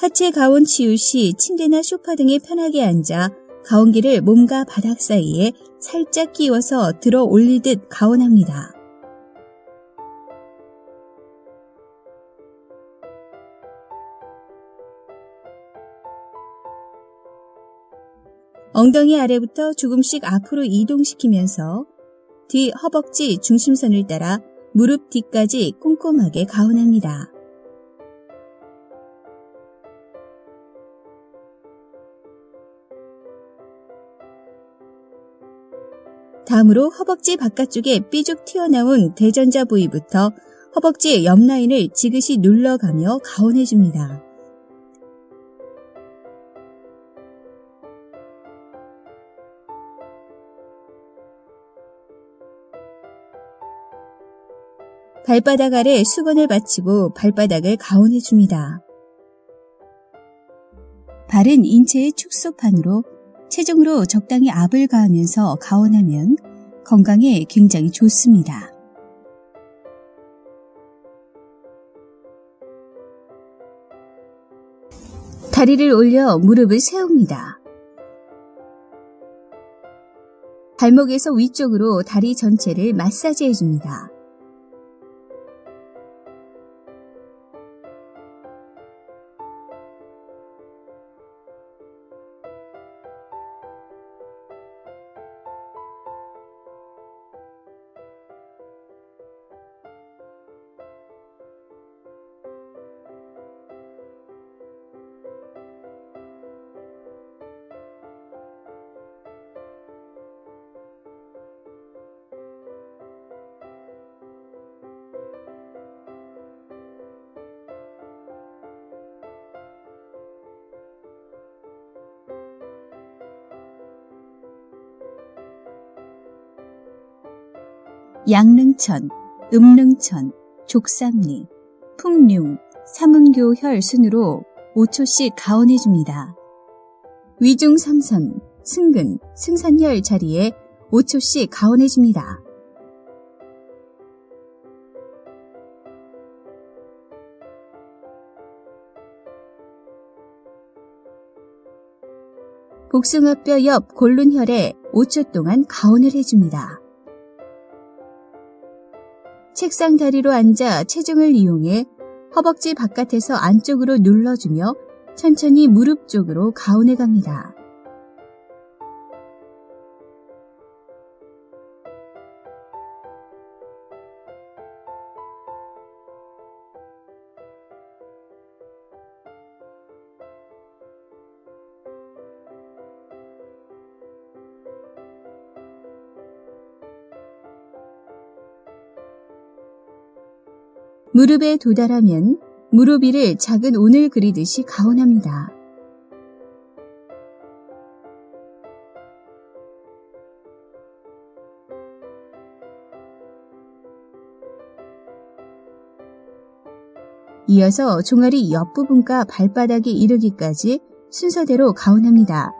하체 가온 치유 시 침대나 소파 등에 편하게 앉아 가온기를 몸과 바닥 사이에 살짝 끼워서 들어 올리듯 가온합니다. 엉덩이 아래부터 조금씩 앞으로 이동시키면서 뒤 허벅지 중심선을 따라 무릎 뒤까지 꼼꼼하게 가온합니다. 다음으로 허벅지 바깥쪽에 삐죽 튀어나온 대전자 부위부터 허벅지의 옆 라인을 지그시 눌러가며 가온해줍니다. 발바닥 아래 수건을 받치고 발바닥을 가온해줍니다. 발은 인체의 축소판으로 체중으로 적당히 압을 가하면서 가온하면 건강에 굉장히 좋습니다. 다리를 올려 무릎을 세웁니다. 발목에서 위쪽으로 다리 전체를 마사지 해 줍니다. 양릉천, 음릉천, 족삼리, 풍룡, 삼음교혈 순으로 5초씩 가온해줍니다. 위중 삼선, 승근, 승산혈 자리에 5초씩 가온해줍니다. 복숭아뼈 옆 골륜혈에 5초 동안 가온을 해줍니다. 책상 다리로 앉아 체중을 이용해 허벅지 바깥에서 안쪽으로 눌러주며 천천히 무릎 쪽으로 가온해 갑니다. 무릎에 도달하면 무릎 위를 작은 온을 그리듯이 가온합니다. 이어서 종아리 옆부분과 발바닥에 이르기까지 순서대로 가온합니다.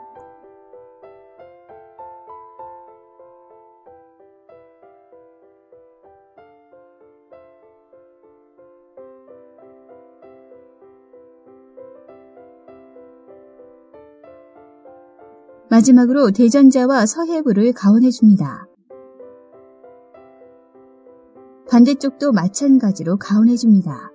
마지막으로 대전자와 서해부를 가온해줍니다. 반대쪽도 마찬가지로 가온해 줍니다.